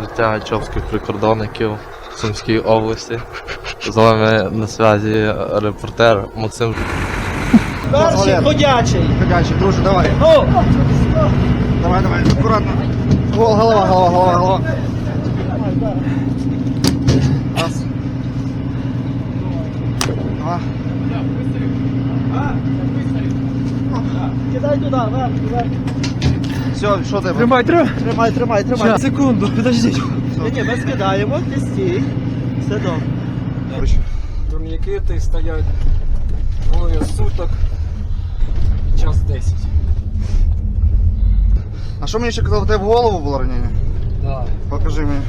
відкриття чопських прикордонників Сумської області. З вами на зв'язі репортер Максим Перший ходячий. Ходячий, друже, давай. О! Давай, давай, аккуратно. Гол- Голова, голова, голова, голова. Раз. Два. Кидай туди, вверх, вверх. Все, що ти? Тримай, тримай. Тримай, тримай, тримай. Секунду, подождіть. Ні, ні, ми скидаємо, ти стій. Все добре. Турнікети стоять двоє суток, час 10. А що мені ще казав, у тебе в голову було ранення? Да. Покажи мені.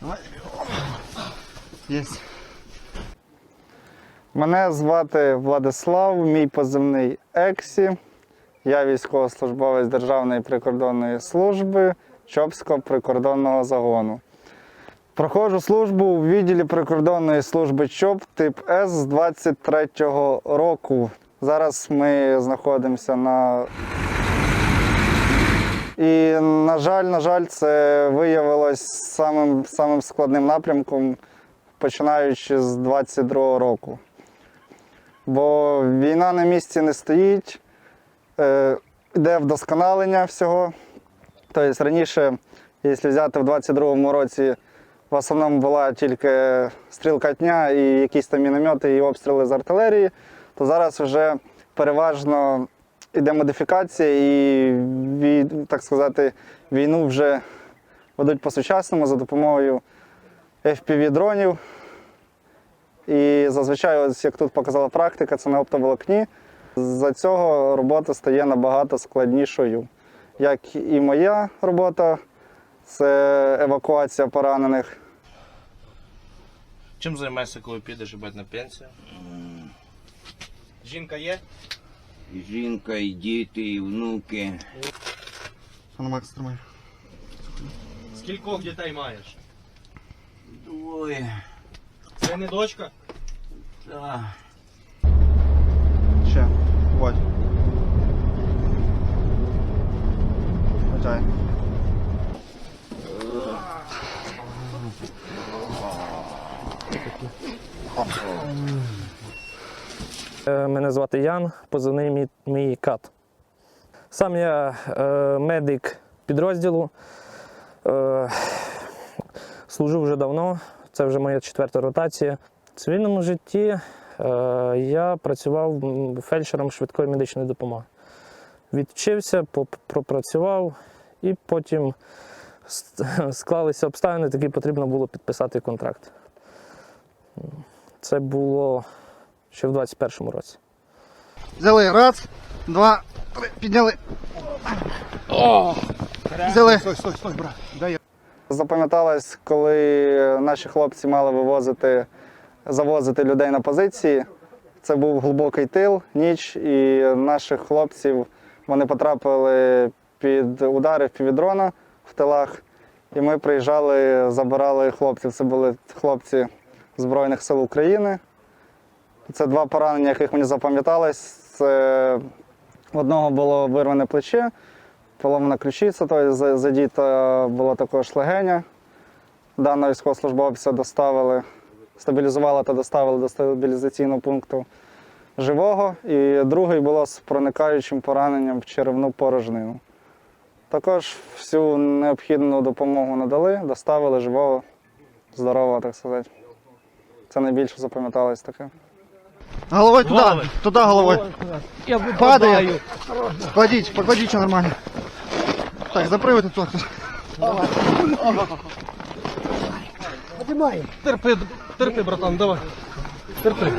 Давай. Єсть. Мене звати Владислав, мій позивний Ексі. Я військовослужбовець Державної прикордонної служби Чопського прикордонного загону. Проходжу службу у відділі прикордонної служби ЧОП тип С з 23-го року. Зараз ми знаходимося на. І, на жаль, на жаль, це виявилось самим, самим складним напрямком, починаючи з 22-го року. Бо війна на місці не стоїть, е, йде вдосконалення всього. Тобто раніше, якщо взяти в 22-му році, в основному була тільки стрілкатня і якісь там міномети і обстріли з артилерії, то зараз вже переважно йде модифікація і так сказати, війну вже ведуть по-сучасному за допомогою FPV-дронів. І зазвичай, ось як тут показала практика, це на оптоволокні. За цього робота стає набагато складнішою. Як і моя робота, це евакуація поранених. Чим займаєшся, коли підеш бать на пенсію? Жінка є? Жінка, і діти, і внуки. Ану, Макс, тримай. Скількох дітей маєш? Двоє. Це не дочка? Та. Ще. Вот. Хочай. Е, Мене звати Ян, позивний мій, мій кат. Сам я е, медик підрозділу. Е, служу вже давно, це вже моя четверта ротація. В цивільному житті е, я працював фельдшером швидкої медичної допомоги. Відвчився, поп- пропрацював і потім склалися обставини, такі потрібно було підписати контракт. Це було ще в 21-му році. Взяли. Раз, два, три. Підняли. Взяли. Стой, стой, стой, брат. Дай я. Запам'яталось, коли наші хлопці мали вивозити, завозити людей на позиції. Це був глибокий тил, ніч, і наших хлопців вони потрапили під удари в півдрона в тилах. І ми приїжджали, забирали хлопців. Це були хлопці Збройних сил України. Це два поранення, яких мені запам'яталось. Це одного було вирване плече, поломана ключиця, за- задіта була також легеня. Даного військовослужбовця доставили, стабілізували та доставили до стабілізаційного пункту живого. І другий було з проникаючим пораненням в черевну порожнину. Також всю необхідну допомогу надали, доставили живого, здорового, так сказати. Це найбільше запам'яталось таке. Головой туда, туда головой. Я Падає. Кладіть, покладіть, нормально. Так, запривайте тут. Терпи, терпи, братан, давай. Терпи.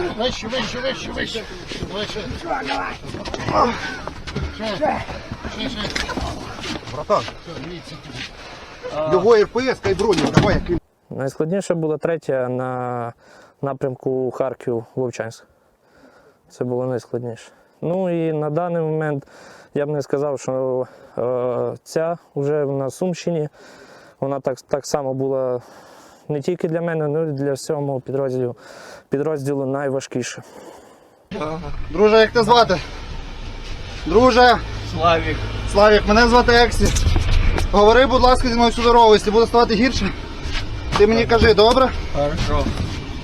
Його РПС, кай броню, давай. Найскладніше була третя на напрямку Харків-Вовчанськ. Це було найскладніше. Ну і на даний момент я б не сказав, що е, ця вже на Сумщині, вона так, так само була не тільки для мене, але й для всього мого підрозділу, підрозділу найважкіше. Друже, як тебе звати? Друже! Славік. Славік, мене звати Ексі. Говори, будь ласка, зі мною всю дорогу, якщо буде ставати гірше. Ти мені кажи, добре? Хорошо.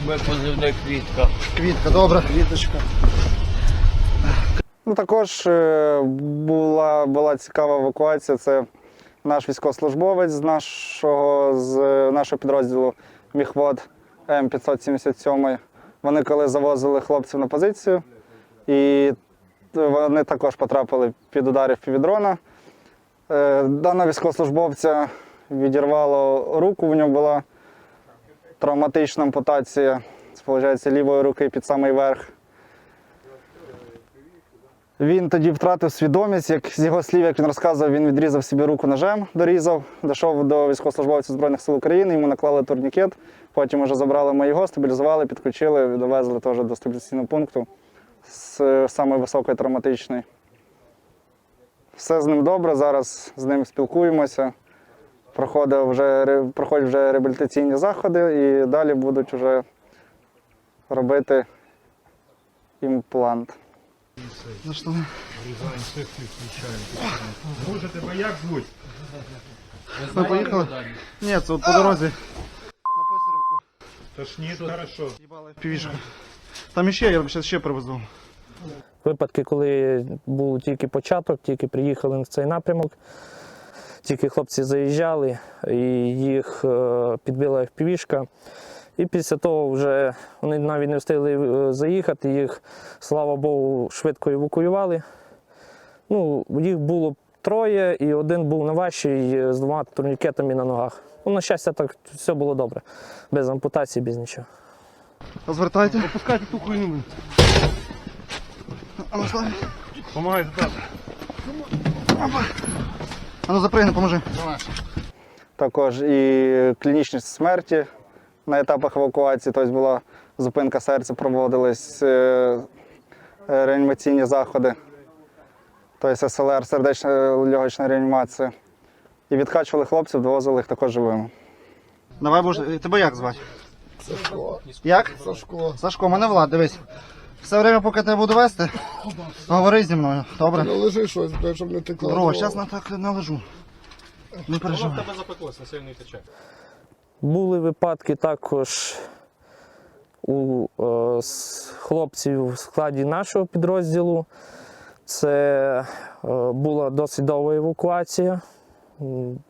Ми позивне квітка. Квітка, добре. Квіточка. Ну, також е, була, була цікава евакуація. Це наш військовослужбовець з нашого, з нашого підрозділу Міхвод М577. Вони коли завозили хлопців на позицію, і вони також потрапили під удари півдрона. Е, Даного військовослужбовця відірвало руку, в нього була травматична ампутація, лівої руки під самий верх. Він тоді втратив свідомість, як з його слів, як він розказував, він відрізав собі руку ножем, дорізав, дійшов до військовослужбовців Збройних сил України, йому наклали турнікет, потім вже забрали ми його, стабілізували, підключили, довезли теж до стабілізаційного пункту з самої високої травматичної. Все з ним добре, зараз з ним спілкуємося. Проходить вже, проходять вже реабілітаційні заходи і далі будуть вже робити імплант. Ну що? Боже, тебе як звуть? Ми поїхали? Ні, це от по дорозі. На Писарівку. Тошніт, хорошо. Їбали півішку. Там іще, я ще, ще привезу. Випадки, коли був тільки початок, тільки приїхали на цей напрямок, тільки хлопці заїжджали, і їх е, підбила FPV-шка. І після того вже вони навіть не встигли е, заїхати, їх, слава Богу, швидко евакуювали. Ну, їх було троє, і один був на важчий з двома турнікетами на ногах. Ну, на щастя, так все було добре. Без ампутації, без нічого. Розвертайте. Опускайте ту хуйню. А ну, Славі. Помагай так. А ну запригни, поможи. Також і клінічність смерті на етапах евакуації, тобто була зупинка серця, проводились е, е, реанімаційні заходи, тобто СЛР, сердечна легочна реанімація. І відкачували хлопців, довозили їх також живими. Давай, боже, тебе як звати? Сашко. Як? Сашко. Сашко, мене Влад, дивись. Все время, поки тебе буду вести, говори зі мною, добре? Не лежи щось, щоб не текло. Бро, зараз на так належу. Не переживай. Були випадки також у е, с- хлопців в складі нашого підрозділу. Це е, була досить довга евакуація.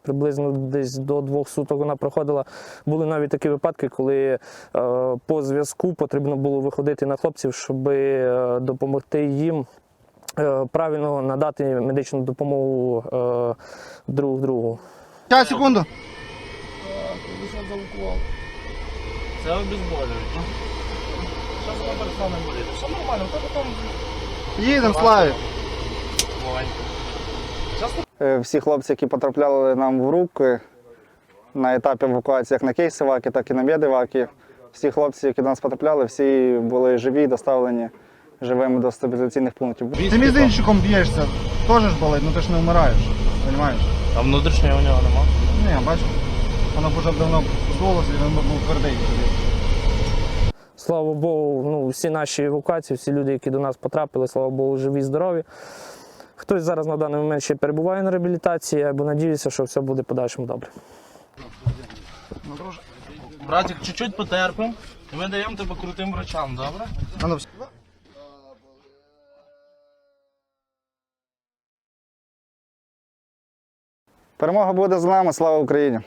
Приблизно десь до двох суток вона проходила. Були навіть такі випадки, коли е, по зв'язку потрібно було виходити на хлопців, щоб е, допомогти їм е, правильно надати медичну допомогу е, друг другу. Сейчас, секунду. Це обезболююче. Що з номер вами буде? Все нормально, то потім Їдемо, маленько. Е, Всі хлопці, які потрапляли нам в руки на етапі евакуації, як на кейсиваки, так і на медиваки, всі хлопці, які до нас потрапляли, всі були живі і доставлені живими до стабілізаційних пунктів. Ти мізинчиком б'єшся, теж ж болить, ну ти ж не вмираєш, розумієш? А внутрішнього у нього нема? Ні, бачиш, воно б вже давно здулося, і він був твердий. Слава Богу, ну, всі наші евакуації, всі люди, які до нас потрапили, слава Богу, живі, здорові. Хтось зараз на даний момент ще перебуває на реабілітації, або надіюся, що все буде подальшому добре. Братик, чуть-чуть потерпимо, і ми даємо тебе крутим врачам, добре? Ну. Перемога буде з нами, слава Україні!